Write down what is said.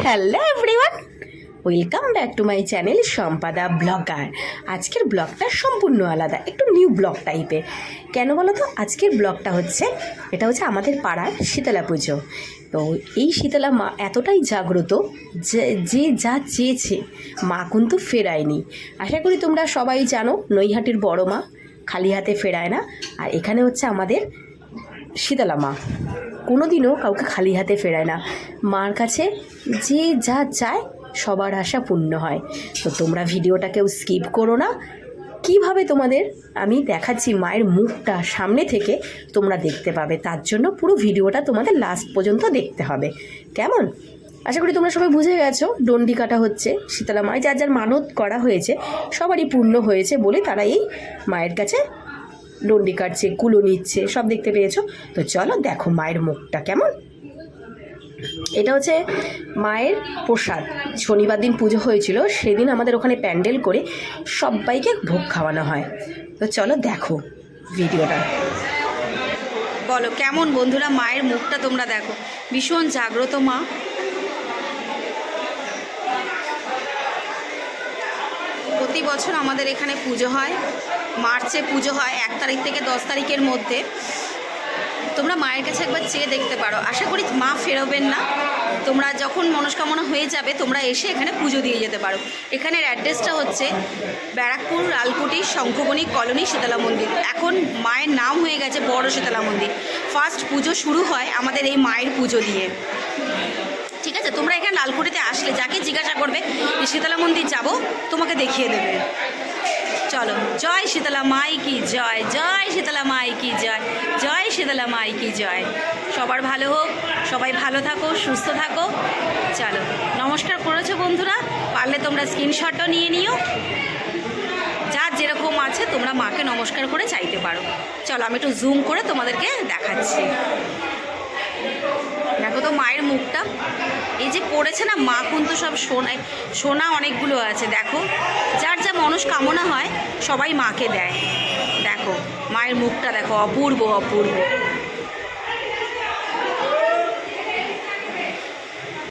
Hello everyone welcome back to my channel Sampada blogger আজকের ব্লগটা সম্পূর্ণ আলাদা, একটু নিউ ব্লগ টাইপের কেন বলো তো আজকের ব্লগটা হচ্ছে, এটা হচ্ছে আমাদের পাড়ার শীতলা পুজো। তো এই শীতলা মা এতটাই জাগ্রত যে যে যা চেয়েছে, মা কিন্তু ফেরায়নি। আশা করি তোমরা সবাই জানো, নৈহাটির বড় মা খালি হাতে ফেরায় না। আর এখানে হচ্ছে আমাদের শীতলা মা কোনোদিনও কাউকে খালি হাতে ফেরায় না। মার কাছে যে যা চায়, সবার আশা পূর্ণ হয়। তো তোমরা ভিডিওটা কেউ স্কিপ করো না। কীভাবে তোমাদের আমি দেখাচ্ছি মায়ের মুখটা সামনে থেকে, তোমরা দেখতে পাবে। তার জন্য পুরো ভিডিওটা তোমাদের লাস্ট পর্যন্ত দেখতে হবে। কেমন? আশা করি তোমরা সবাই বুঝে গেছো। ডন্ডি কাটা হচ্ছে শীতলা মায় যার যার মানত করা হয়েছে, সবারই পূর্ণ হয়েছে বলে তারা এই মায়ের কাছে ডন্ডি কাটছে, কুলো নিচ্ছে, সব দেখতে পেয়েছ। তো চলো দেখো মায়ের মুখটা কেমন। এটা হচ্ছে মায়ের প্রসাদ। শনিবার দিন পুজো হয়েছিল, সেদিন আমাদের ওখানে প্যান্ডেল করে সবাইকে ভোগ খাওয়ানো হয়। তো চলো দেখো ভিডিওটা। বলো, কেমন বন্ধুরা? মায়ের মুখটা তোমরা দেখো। ভীষণ জাগ্রত মা। প্রতি বছর আমাদের এখানে পুজো হয়। মার্চে পুজো হয় এক তারিখ থেকে দশ তারিখের মধ্যে। তোমরা মায়ের কাছে একবার চেয়ে দেখতে পারো। আশা করি মা ফেরোবেন না। তোমরা যখন মনস্কামনা হয়ে যাবে, তোমরা এসে এখানে পুজো দিয়ে যেতে পারো। এখানের অ্যাড্রেসটা হচ্ছে ব্যারাকপুর লালকুটি শঙ্খবণী কলোনি, শীতলা মন্দির। এখন মায়ের নাম হয়ে গেছে বড় শীতলা মন্দির। ফার্স্ট পুজো শুরু হয় আমাদের এই মায়ের পুজো দিয়ে। ঠিক আছে? তোমরা এখানে লালকুটিতে আসলে, যাকে জিজ্ঞাসা করবে শীতলা মন্দির যাব, তোমাকে দেখিয়ে দেবে। চলো, জয় শীতলা মাই কি জয় জয় শীতলা মাই কি জয় জয় শীতলা মাই কি জয়। সবার ভালো হোক, সবাই ভালো থাকো, সুস্থ থাকো। চলো, নমস্কার করেছ বন্ধুরা, পারলে তোমরা স্ক্রিনশটও নিয়ে নিও। যার যেরকম আছে, তোমরা মাকে নমস্কার করে চাইতে পারো। চলো, আমি একটু জুম করে তোমাদেরকে দেখাচ্ছি। মায়ের মুখটা। এই যে পড়েছে না, মা কিন্তু সব সোনায় সোনা অনেকগুলো আছে, দেখো। যার যা মনস্কামনা হয়, সবাই মাকে দেয়। দেখো, মায়ের মুখটা দেখো, অপূর্ব অপূর্ব।